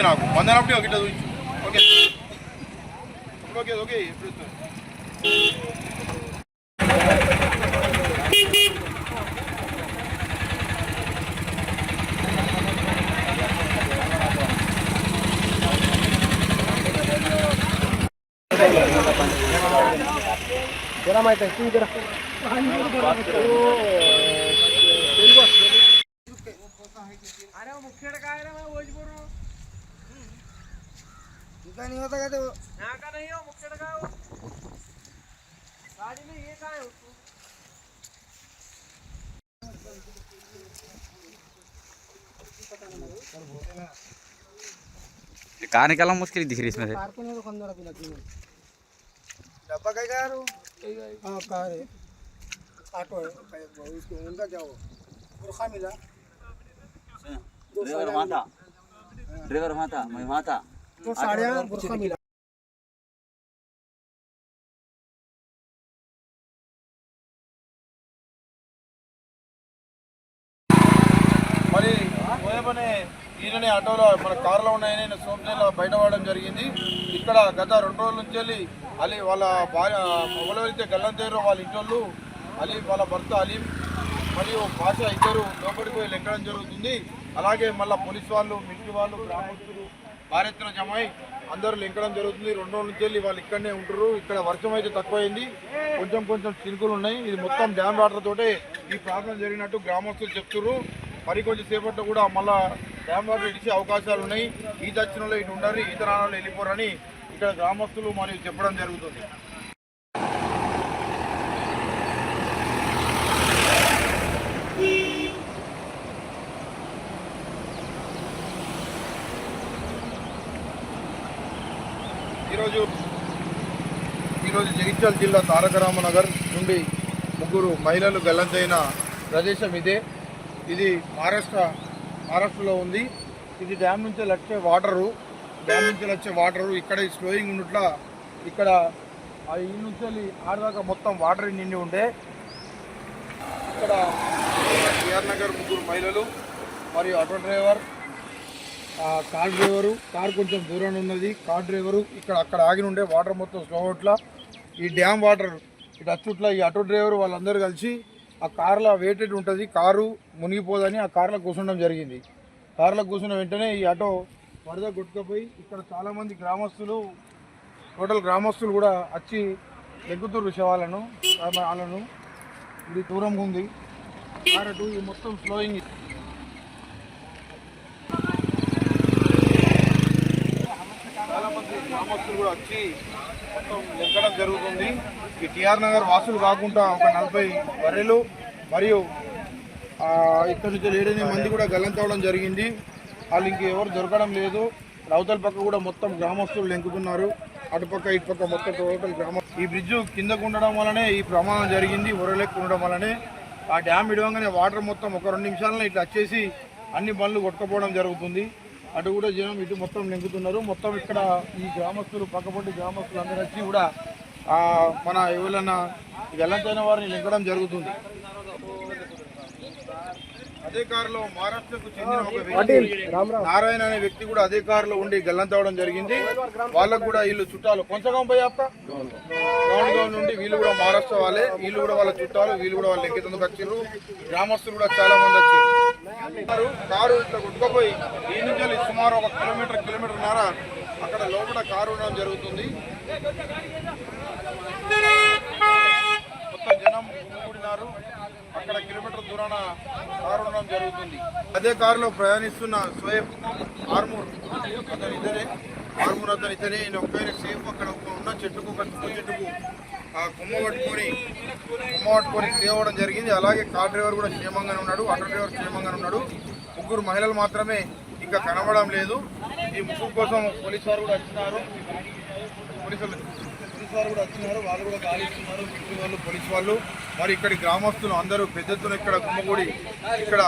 నాకు వందనప్పుడు ఒక ఇట్లా చూపించు ఓకే ఓకే ఓకే ఇప్పుడు ఇస్తాను. उसका नहीं होता कहते वो। यहाँ का नहीं हो मुख्य का हो गाड़ी में ये कहाँ है उसको? कहाँ निकाला मुश्किल दिख रही इसमें से? डब्बा कहीं हाँ कार है है? उनका क्या हो मिला। ड्राइवर ड्राइवर मैं था दो साड़ियाँ बुरखा मिला మరి పోయమనే ఈయననే ఆటోలో మన కారులో ఉన్నాయని సోమశేలో బయటపడడం జరిగింది ఇక్కడ గత రెండు రోజుల నుంచి వెళ్ళి అలీ వాళ్ళ భార్య ఎవరైతే గల్లంతేరో వాళ్ళ ఇంట్లో అలీ వాళ్ళ భర్త అలీం మరియు భాష ఇద్దరు లోపలికి పోయి లెక్కడం జరుగుతుంది అలాగే మళ్ళీ పోలీస్ వాళ్ళు మిలిటరీ వాళ్ళు గ్రామస్తులు భారత్న జమాయి అందరూ లింకడం జరుగుతుంది. రెండు రోజుల నుంచి వెళ్ళి వాళ్ళు ఇక్కడనే ఉంటారు ఇక్కడ వర్షం అయితే తక్కువైంది. కొంచెం కొంచెం చినుకులు ఉన్నాయి. ఇది మొత్తం డ్యామ్ వాటర్ తోటే ఈ ప్రాబ్లం జరిగినట్టు గ్రామస్తులు చెప్తున్నారు మరి కొంచెం సేపట్లో కూడా మళ్ళా డ్యామ్ వాటర్ ఇచ్చే అవకాశాలు ఉన్నాయి. ఈత వచ్చిన ఇటు ఉండరు ఈత రాని వెళ్ళిపోరని ఇక్కడ గ్రామస్తులు మరియు చెప్పడం జరుగుతుంది. ఈరోజు ఈరోజు జగిత్యాల జిల్లా తారక రామనగర్ నుండి ముగ్గురు మహిళలు గల్లంతైన ప్రదేశం ఇదే. ఇది మహారాష్ట్ర మహారాష్ట్రలో ఉంది. ఇది డ్యామ్ నుంచి వచ్చే వాటరు. డ్యామ్ నుంచి వచ్చే వాటరు. ఇక్కడ స్లోయింగ్ ఉన్నట్ల ఇక్కడ ఈ నుంచి వెళ్ళి ఆడదాకా మొత్తం వాటర్ నిండి ఉండే. ఇక్కడ కేఆర్ నగర్ ముగ్గురు మహిళలు మరియు auto driver car driver car కొంచెం దూరం ఉన్నది. కార్ డ్రైవరు ఇక్కడ అక్కడ ఆగి ఉండే వాటర్ మొత్తం స్లో అవుట్లా ఈ డ్యామ్ వాటర్ ఇటు అచ్చుట్ల ఈ ఆటో డ్రైవర్ వాళ్ళందరూ కలిసి ఆ కార్లో వెయిటెడ్ ఉంటుంది. కారు మునిగిపోదని ఆ కార్లో కూర్చుండడం జరిగింది. కార్లో కూర్చున్న వెంటనే ఈ ఆటో వరద కొట్టుకుపోయి ఇక్కడ చాలామంది గ్రామస్తులు టోటల్ గ్రామస్తులు కూడా వచ్చి లెగ్గుతుర్రు శవాలను వాళ్ళను ఇది దూరంగా ఉంది. కార్ అటు ఇది మొత్తం స్లోయింగ్ చాలా మంది గ్రామస్తులు కూడా వచ్చి మొత్తం లెక్కడం జరుగుతుంది. ఈ టిఆర్ నగర్ వాసులు కాకుండా ఒక నలభై బర్రెలు మరియు ఇక్కడ నుంచి ఏడెనిమిది మంది కూడా గల్లంతవడం జరిగింది. వాళ్ళు ఇంక ఎవరు దొరకడం లేదు. రౌతల పక్క కూడా మొత్తం గ్రామస్తులు లెంకుతున్నారు. అటుపక్క ఇటుపక్క మొత్తం టోటల్ గ్రామం. ఈ బ్రిడ్జ్ కిందకు ఉండడం వల్లనే ఈ ప్రమాదం జరిగింది ఉరలెక్కు ఉండడం వల్లనే. ఆ డ్యామ్ ఇడవంగానే వాటర్ మొత్తం ఒక రెండు నిమిషాలలో ఇట్లా వచ్చేసి అన్ని బండ్లు కొట్టుకుపోవడం జరుగుతుంది. అటు కూడా జనం ఇటు మొత్తం నింపుతున్నారు మొత్తం ఇక్కడ ఈ గ్రామస్తులు పక్కపొంటి గ్రామస్తులు అందరూ వచ్చి కూడా ఆ, మన ఎవరైనా గల్లంతైన వారిని నింపడం జరుగుతుంది. అదే కారులో మహారాష్ట్రకు చెందిన ఒక వ్యక్తి నారాయణ అనే వ్యక్తి కూడా అదే కారులో ఉండి గల్లంతవడం జరిగింది. వాళ్ళకు కూడా వీళ్ళు చుట్టాలు కొంచెం పోయి అప్ప. గ్రౌండ్ గ్రౌండ్ నుండి వీళ్ళు కూడా మహారాష్ట్ర వాళ్ళే. వీళ్ళు కూడా వాళ్ళ చుట్టాలు వీళ్ళు కూడా వాళ్ళు ఎక్కేందుకు వచ్చారు గ్రామస్తులు కూడా చాలా మంది వచ్చారు కారు ఇట్లా కొట్టుకుపోయి ఈ నుంచి వెళ్ళి సుమారు ఒక కిలోమీటర్ కిలోమీటర్ నార అక్కడ లోపల కారు ఉండడం జరుగుతుంది. మొత్తం జనం కూడినారు అక్కడ కిలోమీటర్ దూరాన కారు ఉండడం జరుగుతుంది. అదే కారులో ప్రయాణిస్తున్న స్వయం ఆర్మూర్ అతను ఇద్దరే ఆర్మూర్ అతను ఇద్దరే ఈయన ఒక్కైనా సేఫ్ అక్కడ ఒక ఉన్న చెట్టుకు ఒక చెట్టుకు ఆ కొమ్మ పట్టుకొని కుమ్మ పట్టుకొని సేవ్ అవ్వడం జరిగింది. అలాగే కార్ డ్రైవర్ కూడా క్షేమంగానే ఉన్నాడు ఆటో డ్రైవర్ క్షేమంగానే ఉన్నాడు. ముగ్గురు మహిళలు మాత్రమే ఇంకా కనబడడం లేదు. ఈ ముగ్గురు కోసం పోలీసు వారు కూడా వచ్చినారు. పోలీసులు పోలీసు వారు కూడా వచ్చినారు. వాళ్ళు కూడా గాలిస్తున్నారు మిలిటరీ వాళ్ళు పోలీసు వాళ్ళు. మరి ఇక్కడి గ్రామస్తులు అందరూ పెద్ద ఇక్కడ కుమ్మగూడి ఇక్కడ